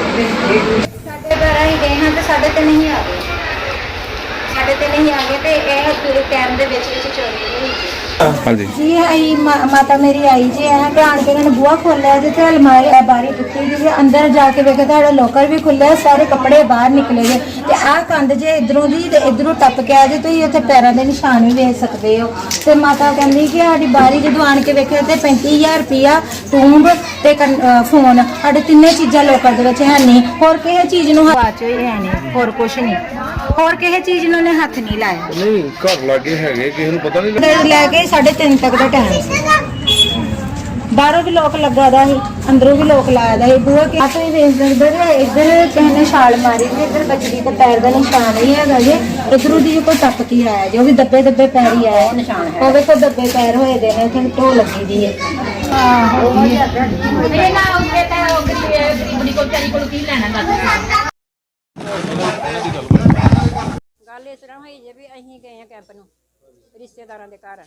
ਸਾਡੇ ਘਰ ਅਸੀਂ ਗਏ ਹਾਂ ਤੇ ਸਾਡੇ ਤੇ ਨਹੀਂ ਆ ਗਏ। ਸਾਡੇ ਤੇ ਨਹੀਂ ਆ ਗਏ ਤੇ ਇਹ ਪੂਰੇ ਟਾਈਮ ਦੇ ਵਿੱਚ ਵਿੱਚ ਚੋਰੀ ਹੋਈ ਹਾਂਜੀ। ਜੀ ਆਈ ਮਾਤਾ ਮੇਰੀ ਆਈ ਜੀ ਇਹ ਤੇ ਆਣ ਕੇ ਇਹਨਾਂ ਨੇ ਬੂਹਾ ਖੋਲਿਆ ਜੀ ਤੇ ਅਲਮਾਰੀ ਅ, ਬਾਰੀ ਟੁੱਟੀ ਜੀ ਤੇ ਅੰਦਰ ਜਾ ਕੇ ਵੇਖਿਆ ਤੁਹਾਡਾ ਲੋਕਰ ਵੀ ਖੁੱਲਿਆ ਸਾਰੇ ਕੱਪੜੇ ਬਾਹਰ ਨਿਕਲੇ ਜੇ। ਤੇ ਆਹ ਕੰਧ ਜੇ ਇਧਰੋਂ ਦੀ ਤੇ ਇਧਰੋਂ ਟੱਪ ਕੇ ਆ ਜੇ ਤੁਸੀਂ ਉੱਥੇ ਪੈਰਾਂ ਦੇ ਨਿਸ਼ਾਨ ਵੀ ਵੇਖ ਸਕਦੇ ਹੋ। ਤੇ ਮਾਤਾ ਕਹਿੰਦੀ ਕਿ ਸਾਡੀ ਬਾਰੀ ਜਦੋਂ ਆਣ ਕੇ ਵੇਖਿਆ ਤੇ 35000 ਰੁਪਿਆ ਟੂੰਬ ਤੇ ਕੰਨ- ਅ, ਫੋਨ ਸਾਡੇ ਤਿੰਨੇ ਚੀਜ਼ਾਂ ਲੋਕਰ ਦੇ ਵਿੱਚ ਹੈ ਨਹੀਂ। ਹੋਰ ਕਿਸੇ ਚੀਜ਼ ਨੂੰ ਹਵਾ ਚ ਹੀ ਹੈ ਨਹੀਂ ਹੋਰ ਕੁਝ ਨਹੀਂ। ਹੋਰ ਕਿਸੇ ਚੀਜ਼ ਨੂੰ ਨੇ ਹੱਥ ਨਹੀਂ ਲਾਇਆ। ਨਹੀਂ ਘਰ ਲਾਗੇ ਹੈਗੇ ਕਿਸੇ ਨੂੰ ਪਤਾ ਨਹੀਂ ਤੇ ਲੈ ਕੇ 3:30 ਤੱਕ ਦਾ ਟਾਈਮ ਸੀ। ਬਾਹਰੋਂ ਵੀ ਲੋਕ ਲੱਗਾ ਦਾ ਸੀ ਅੰਦਰੋਂ ਵੀ ਲੋਕ ਲਾਇਆ ਦਾ ਸੀ। ਬੂਹਾ ਕਿ ਆਪ ਵੀ ਵੇਖ ਸਕਦੇ ਹੋ ਇੱਧਰ ਕਿਸੇ ਨੇ ਛਾਲ ਮਾਰੀ ਤੇ ਇੱਧਰ ਬੱਚੜੀ ਤੇ ਪੈਰ ਦਾ ਨਿਸ਼ਾਨ ਹੀ ਹੈਗਾ ਜੇ। ਇਧਰੋਂ ਦੀ ਕੋਈ ਟੱਪ ਕੇ ਆਇਆ ਜੇ ਉਹ ਵੀ ਦੱਬੇ ਦੱਬੇ ਪੈਰ ਹੀ ਆਇਆ ਨਿਸ਼ਾਨ ਹੈ। ਉਹ ਵੇਖੋ ਦੱਬੇ ਪੈਰ ਹੋਏ ਦੇ ਨੇ ਉੱਥੇ ਢੋ ਲੱਗੀ ਦੀ ਹੈ। ਆਹੋ ਇਹ ਨਾ ਉੱਥੇ ਤਾਂ ਉਹ ਗਰੀਬ ਗਰੀਬਣੀ ਕੋਲ ਚਾਰੀ ਕੋਲ ਕੀ ਲੈਣਾ ਦੱਸ। ਇਸ ਤਰ੍ਹਾਂ ਹੋਈ ਜੇ ਵੀ ਅਸੀਂ ਗਏ ਆ ਕੈਂਪ ਨੂੰ, ਰਿਸ਼ਤੇਦਾਰਾਂ ਦੇ ਘਰ,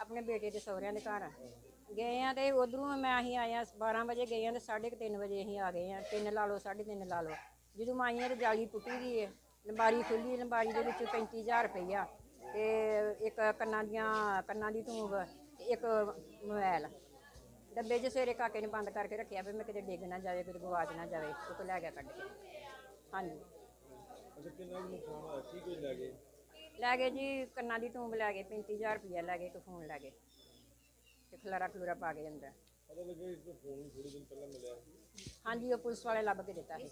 ਆਪਣੇ ਬੇਟੇ ਦੇ ਸਹੁਰਿਆਂ ਦੇ ਘਰ। ਗਏ ਆ ਤੇ ਉਧਰੋਂ ਮੈਂ ਅਸੀਂ ਆਇਆ 12 ਵਜੇ ਗਏ ਆ ਤੇ 3:30 ਵਜੇ ਅਸੀਂ ਆ ਗਏ ਆ। 3 ਲਾ ਲਓ 3:30 ਲਾ ਲਓ। ਜਦੋਂ ਮੈਂ ਆਈਆਂ ਤੇ ਜਾਲੀ ਪੁੱਟੀ ਗਈ ਹੈ ਲੰਬਾਰੀ ਖੁੱਲੀ ਲੰਬਾਰੀ ਦੇ ਵਿੱਚ 35000 ਰੁਪਈਆ ਤੇ ਇੱਕ ਕੰਨਾਂ ਦੀਆਂ, ਕੰਨਾਂ ਦੀ ਟੂਬ ਤੇ ਇੱਕ ਮੋਬਾਈਲ ਡੱਬੇ 'ਚ ਸਵੇਰੇ ਕਾਕੇ ਨੇ ਬੰਦ ਕਰਕੇ ਰੱਖਿਆ ਵੀ ਮੈਂ ਕਿਤੇ ਡਿੱਗ ਨਾ ਜਾਵੇ, ਕਿਤੇ ਗਵਾਚ ਨਾ ਜਾਵੇ ਉਹ ਲੈ ਗਿਆ ਕੱਢ ਕੇ। ਹਾਂਜੀ। ਲੈ ਗਏ? ਜੀ ਕੰਨਾਂ ਦੀ ਟੂੰਬ ਲੈ ਗਏ 35000 ਰੁਪਇਆ ਲੈ ਗਏ ਇੱਕ ਫੋਨ ਲੈ ਗਏ। ਤੇ ਖਲਾਰਾ ਖਲੂਰਾ ਪਾ ਕੇ ਅੰਦਰ। ਹਾਂਜੀ ਉਹ ਪੁਲਿਸ ਵਾਲੇ ਲੱਭ ਕੇ ਦਿੱਤਾ ਸੀ।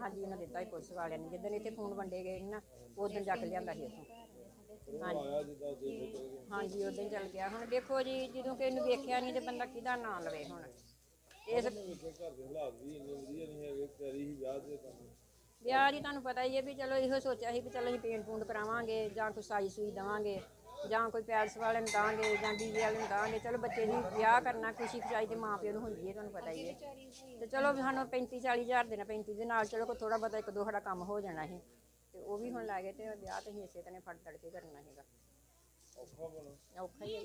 ਹਾਂਜੀ ਉਹਨਾਂ ਦਿੱਤਾ ਸੀ ਪੁਲਿਸ ਵਾਲਿਆਂ ਨੇ। ਜਿੱਦਣ ਇੱਥੇ ਫੋਨ ਵੰਡੇ ਗਏ ਸੀ ਨਾ ਉਦੋਂ ਜਾ ਕੇ ਲਿਆਂਦਾ ਸੀ ਉੱਥੋਂ ਹਾਂਜੀ। ਹਾਂਜੀ ਉਦੋਂ ਚੱਲ ਗਿਆ। ਹੁਣ ਦੇਖੋ ਜੀ ਜਦੋਂ ਕਿ ਇਹਨੂੰ ਵੇਖਿਆ ਨਹੀਂ ਤੇ ਬੰਦਾ ਕਿਹਦਾ ਨਾਂ ਲਵੇ ਹੁਣ? ਇਸ ਵਿਆਹ ਜੀ ਤੁਹਾਨੂੰ ਪਤਾ ਹੀ ਹੈ ਵੀ ਚਲੋ ਇਹੋ ਸੋਚਿਆ ਸੀ ਵੀ ਚਲੋ ਅਸੀਂ ਪੇਂਟ ਪੂੰਟ ਕਰਾਵਾਂਗੇ ਜਾਂ ਕੋਈ ਸਾਈ ਸੂਈ ਦੇਵਾਂਗੇ ਜਾਂ ਕੋਈ ਪੈਲਸ ਵਾਲੇ ਨੂੰ ਦਾਂਗੇ ਜਾਂ ਡੀਜੇ ਵਾਲੇ ਨੂੰ ਦਾਂਗੇ। ਚਲੋ ਬੱਚੇ ਦੀ ਵਿਆਹ ਕਰਨਾ ਖੁਸ਼ੀ ਖੁਸ਼ਾਈ ਤੇ ਮਾਂ ਪਿਓ ਨੂੰ ਹੁੰਦੀ ਹੈ ਤੁਹਾਨੂੰ ਪਤਾ ਹੀ ਹੈ। ਤੇ ਚਲੋ ਵੀ ਸਾਨੂੰ 35 40 ਹਜ਼ਾਰ ਦੇਣਾ 35 ਦੇ ਨਾਲ ਚਲੋ ਕੋਈ ਥੋੜਾ ਬਹੁਤਾ ਇੱਕ ਦੋ ਸਾਡਾ ਕੰਮ ਹੋ ਜਾਣਾ ਸੀ। ਤੇ ਉਹ ਵੀ ਹੁਣ ਲੈ ਗਏ ਤੇ ਵਿਆਹ ਤੇ ਅਸੀਂ ਇਸੇ ਤਰ੍ਹਾਂ ਫੜ ਤੜ ਕੇ ਕਰਨਾ ਹੈਗਾ ਔਖਾ ਹੀ ਹੈ।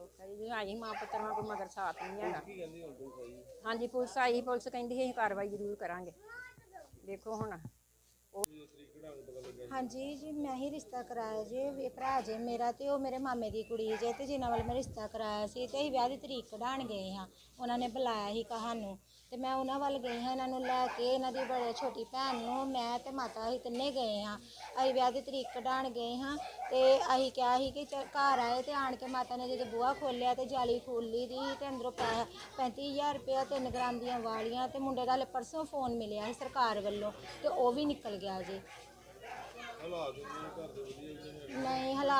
ਔਖਾ ਹੀ ਜੀ ਆਈ ਮਾਂ ਪੁੱਤਰ ਕੋਈ ਮਗਰ ਸਾਥ ਨਹੀਂ ਹੈਗਾ। ਹਾਂਜੀ ਪੁਲਿਸ ਆਈ ਪੁਲਿਸ ਕਹਿੰਦੀ ਅਸੀਂ ਕਾਰਵਾਈ ਜ਼ਰੂਰ ਕਰਾਂਗੇ। ਦੇਖੋ ਹੁਣ। ਹਾਂਜੀ ਜੀ, ਮੈਂ ਹੀ ਰਿਸ਼ਤਾ ਕਰਾਇਆ ਜੇ ਵੀ ਭਰਾ ਜੇ ਮੇਰਾ ਤੇ ਉਹ ਮੇਰੇ ਮਾਮੇ ਦੀ ਕੁੜੀ ਜੇ ਤੇ ਜਿਨ੍ਹਾਂ ਵੱਲ ਮੈਂ ਰਿਸ਼ਤਾ ਕਰਾਇਆ ਸੀ ਤੇ ਅਸੀਂ ਵਿਆਹ ਦੀ ਤਰੀਕ ਕਢਾਣ ਗਏ ਹਾਂ। ਉਹਨਾਂ ਨੇ ਬੁਲਾਇਆ ਸੀ ਕਹਾਨੂੰ। ਤੇ ਮੈਂ ਉਹਨਾਂ ਵੱਲ ਗਈ ਹਾਂ, ਇਹਨਾਂ ਨੂੰ ਲੈ ਕੇ ਇਹਨਾਂ ਦੀ ਬੜੇ ਛੋਟੀ ਭੈਣ ਨੂੰ, ਮੈਂ ਤੇ ਮਾਤਾ ਅਸੀਂ ਤਿੰਨੇ ਗਏ ਹਾਂ। ਅਸੀਂ ਵਿਆਹ ਦੀ ਤਰੀਕ ਕਢਾਣ ਗਏ ਹਾਂ ਤੇ ਅਸੀਂ ਕਿਹਾ ਸੀ ਕਿ ਚੱਲ ਘਰ ਆਏ ਤੇ ਆਣ ਕੇ ਮਾਤਾ ਨੇ ਜਦੋਂ ਬੂਹਾ ਖੋਲ੍ਹਿਆ ਤੇ ਜਾਲੀ ਖੋਲ੍ਹੀ ਦੀ ਤੇ ਅੰਦਰੋਂ ਪੈ ਪੈਂਤੀ ਹਜ਼ਾਰ ਰੁਪਇਆ ਤਿੰਨ ਗ੍ਰਾਮ ਦੀਆਂ ਵਾਲੀਆਂ ਤੇ ਮੁੰਡੇ ਦਾ ਹਲੇ ਪਰਸੋਂ ਫੋਨ ਮਿਲਿਆ ਸੀ ਸਰਕਾਰ ਵੱਲੋਂ ਤੇ ਉਹ ਵੀ ਨਿਕਲ ਗਿਆ ਜੀ। ਨਹੀਂ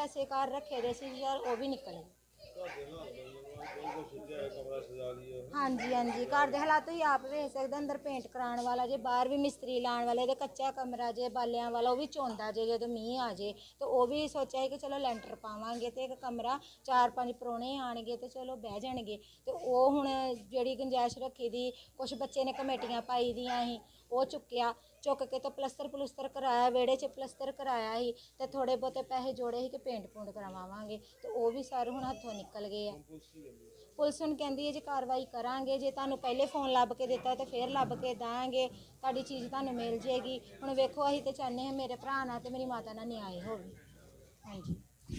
ਪੈਸੇ ਘਰ ਰੱਖੇ ਦੇ ਸੀ ਯਾਰ, ਉਹ ਵੀ ਨਿਕਲੇ। ਹਾਂਜੀ ਹਾਂਜੀ। ਘਰ ਦੇ ਹਾਲਾਤ ਤੁਸੀਂ ਆਪ ਵੇਖ ਸਕਦੇ ਅੰਦਰ ਪੇਂਟ ਕਰਾਉਣ ਵਾਲਾ ਜੇ, ਬਾਹਰ ਵੀ ਮਿਸਤਰੀ ਲਾਉਣ ਵਾਲੇ ਤੇ ਕੱਚਾ ਕਮਰਾ ਜੇ, ਬਾਲਿਆਂ ਵਾਲਾ, ਉਹ ਵੀ ਚੋਂਦਾ ਜੇ, ਜਦੋਂ ਮੀਂਹ ਆ ਜੇ। ਤੇ ਉਹ ਵੀ ਸੋਚਿਆ ਸੀ ਕਿ ਚਲੋ ਲੈਂਟਰ ਪਾਵਾਂਗੇ ਤੇ ਇੱਕ ਕਮਰਾ, ਚਾਰ ਪੰਜ ਪ੍ਰਾਹੁਣੇ ਆਣਗੇ ਤੇ ਚਲੋ ਬਹਿ ਜਾਣਗੇ। ਤੇ ਉਹ ਹੁਣ ਜਿਹੜੀ ਗੁੰਜਾਇਸ਼ ਰੱਖੀ ਦੀ ਕੁਝ ਬੱਚੇ ਨੇ ਕਮੇਟੀਆਂ ਪਾਈ ਦੀਆਂ ਸੀ। ਉਹ ਚੁੱਕਿਆ। ਚੁੱਕ ਕੇ ਤਾਂ ਪਲਸਤਰ ਪਲੁਸਤਰ ਕਰਾਇਆ, ਵਿਹੜੇ 'ਚ ਪਲਸਤਰ ਕਰਾਇਆ ਸੀ ਤੇ ਥੋੜੇ ਬਹੁਤੇ ਪੈਸੇ ਜੋੜੇ ਸੀ ਕਿ ਪੇਂਟ ਪੂੰਟ ਕਰਵਾਵਾਂਗੇ। ਤੇ ਉਹ ਵੀ ਸਰ ਹੁਣ ਹੱਥੋਂ ਨਿਕਲ ਗਏ ਆ। ਪੁਲਿਸ ਹੁਣ ਕਹਿੰਦੀ ਹੈ ਜੇ ਕਾਰਵਾਈ ਕਰਾਂਗੇ, ਜੇ ਤੁਹਾਨੂੰ ਪਹਿਲੇ ਫੋਨ ਲੱਭ ਕੇ ਦਿੱਤਾ ਤੇ ਫਿਰ ਲੱਭ ਕੇ ਦਾਂਗੇ, ਤੁਹਾਡੀ ਚੀਜ਼ ਤੁਹਾਨੂੰ ਮਿਲ ਜੇਗੀ। ਹੁਣ ਵੇਖੋ ਅਸੀਂ ਤੇ ਚਾਹੁੰਦੇ ਹਾਂ ਮੇਰੇ ਭਰਾ ਨਾਲ ਤੇ ਮੇਰੀ ਮਾਤਾ ਨਾਲ ਨਿਆਂ ਹੋਵੇ। ਹਾਂਜੀ।